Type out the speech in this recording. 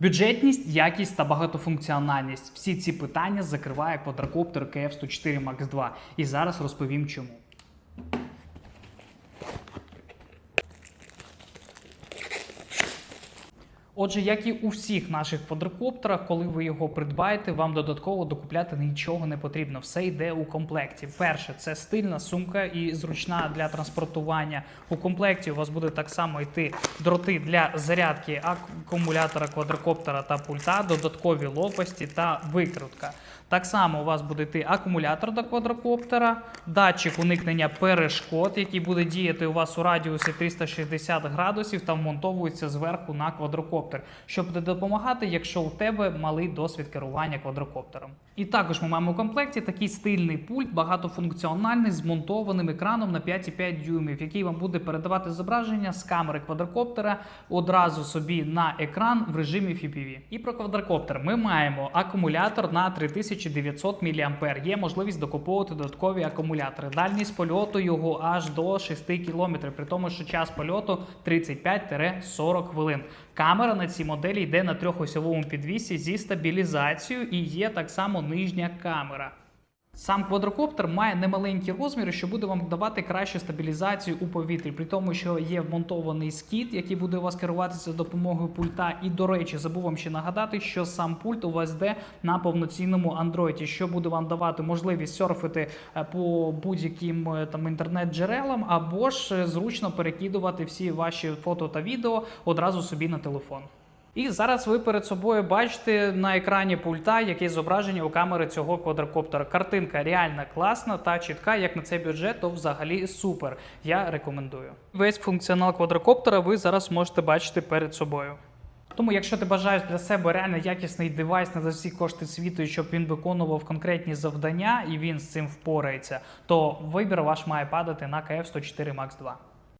Бюджетність, якість та багатофункціональність. Всі ці питання закриває квадрокоптер KF104 Max 2. І зараз розповім чому. Отже, як і у всіх наших квадрокоптерах, коли ви його придбаєте, вам додатково докупляти нічого не потрібно. Все йде у комплекті. Перше, це стильна сумка і зручна для транспортування. У комплекті у вас буде так само йти дроти для зарядки акумулятора квадрокоптера та пульта, додаткові лопасті та викрутка. Так само у вас буде йти акумулятор до квадрокоптера, датчик уникнення перешкод, який буде діяти у вас у радіусі 360 градусів та вмонтовується зверху на квадрокоптер, що буде допомагати, якщо у тебе малий досвід керування квадрокоптером. І також ми маємо у комплекті такий стильний пульт, багатофункціональний з монтованим екраном на 5,5 дюймів, який вам буде передавати зображення з камери квадрокоптера одразу собі на екран в режимі FPV. І про квадрокоптер ми маємо акумулятор на 3900 мА. Є можливість докуповувати додаткові акумулятори. Дальність польоту його аж до 6 км, при тому, що час польоту 35-40 хвилин. Камера на цій моделі йде на трьохосьовому підвісі зі стабілізацією і є так само нижня камера. Сам квадрокоптер має немаленькі розміри, що буде вам давати кращу стабілізацію у повітрі, при тому, що є вмонтований скіт, який буде у вас керуватися за допомогою пульта. І до речі, забув вам ще нагадати, що сам пульт у вас йде на повноцінному андроїді, що буде вам давати можливість серфити е, по будь-яким е, там інтернет-джерелам, або ж е, зручно перекидувати всі ваші фото та відео одразу собі на телефон. І зараз ви перед собою бачите на екрані пульта яке зображення у камери цього квадрокоптера. Картинка реально класна та чітка. Як на цей бюджет, то взагалі супер. Я рекомендую. Весь функціонал квадрокоптера ви зараз можете бачити перед собою. Тому, якщо ти бажаєш для себе реально якісний девайс на за всі кошти світу, і щоб він виконував конкретні завдання і він з цим впорається, то вибір ваш має падати на KF104 Max 2.